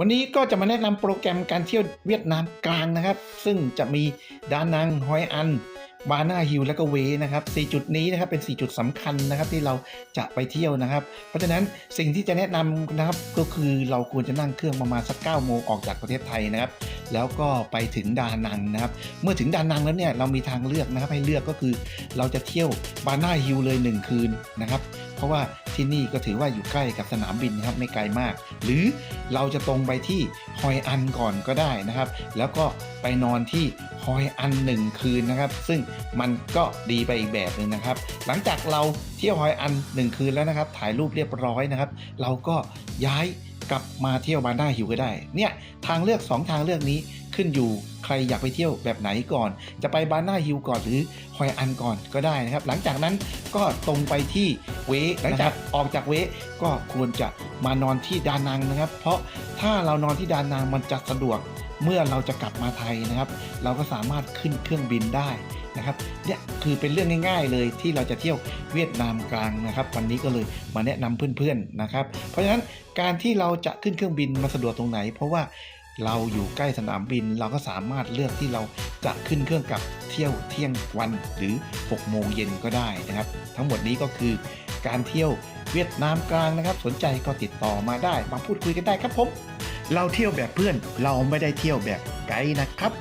วันนี้ก็จะมาแนะนำโปรแกรมการเที่ยวเวียดนามกลางนะครับ ซึ่งจะมีดานังฮอยอัน บานาฮิลและก็เวนะครับ4จุดนี้นะครับเป็น 4 จุดสำคัญนะครับที่เราจะไปเที่ยวนะครับ เพราะฉะนั้นสิ่งที่จะแนะนำนะครับก็คือเราควรจะนั่งเครื่องประมาณสัก9โมงออกจากประเทศไทยนะครับ แล้วก็ไปถึงดานังนะครับ เมื่อถึงดานังแล้วเนี่ยเรามีทางเลือกนะครับให้เลือกก็คือ เราจะเที่ยวบานาฮิลเลย 1 คืนนะครับ เพราะว่า ที่นี่ก็ถือว่าอยู่ใกล้กับสนามบินนะครับไม่ไกลมาก หรือเราจะตรงไปที่ฮอยอันก่อนก็ได้นะครับ แล้วก็ไปนอนที่ฮอยอันหนึ่งคืนนะครับ ซึ่งมันก็ดีไปอีกแบบหนึ่งนะครับ หลังจากเราเที่ยวฮอยอันหนึ่งคืนแล้วนะครับ ถ่ายรูปเรียบร้อยนะครับ เราก็ย้าย กลับมาเที่ยวบานาฮิลก็ได้ เนี่ยทางเลือก 2 ทางเลือกนี้ขึ้นอยู่ใครอยากไปเที่ยวแบบไหนก่อน จะไปบานาฮิลก่อนหรือฮอยอันก่อนก็ได้นะครับ หลังจากนั้นก็ตรงไปที่เวหลังจากออกจากเวก็ควรจะมานอนที่ดานังนะครับ เพราะถ้าเรานอนที่ดานังมันจะสะดวก เมื่อเราจะกลับมาไทยนะครับ เราก็สามารถขึ้นเครื่องบินได้นะครับเนี่ยคือเป็นเรื่องง่าย ๆ เลยที่เราจะเที่ยวเวียดนามกลางนะครับ วันนี้ก็เลยมาแนะนำเพื่อนๆนะครับ เพราะฉะนั้นการที่เราจะขึ้นเครื่องบินมาสะดวกตรงไหน เพราะว่าเราอยู่ใกล้สนามบินเราก็สามารถเลือกที่เราจะขึ้นเครื่องกลับเที่ยวเที่ยงวันหรือ 6 โมงเย็นก็ได้นะครับ ทั้งหมดนี้ก็คือการเที่ยวเวียดนามกลางนะครับ สนใจก็ติดต่อมาได้มาพูดคุยกันได้ครับผม เราเที่ยวแบบเพื่อนเราไม่ได้เที่ยวแบบไกด์นะครับ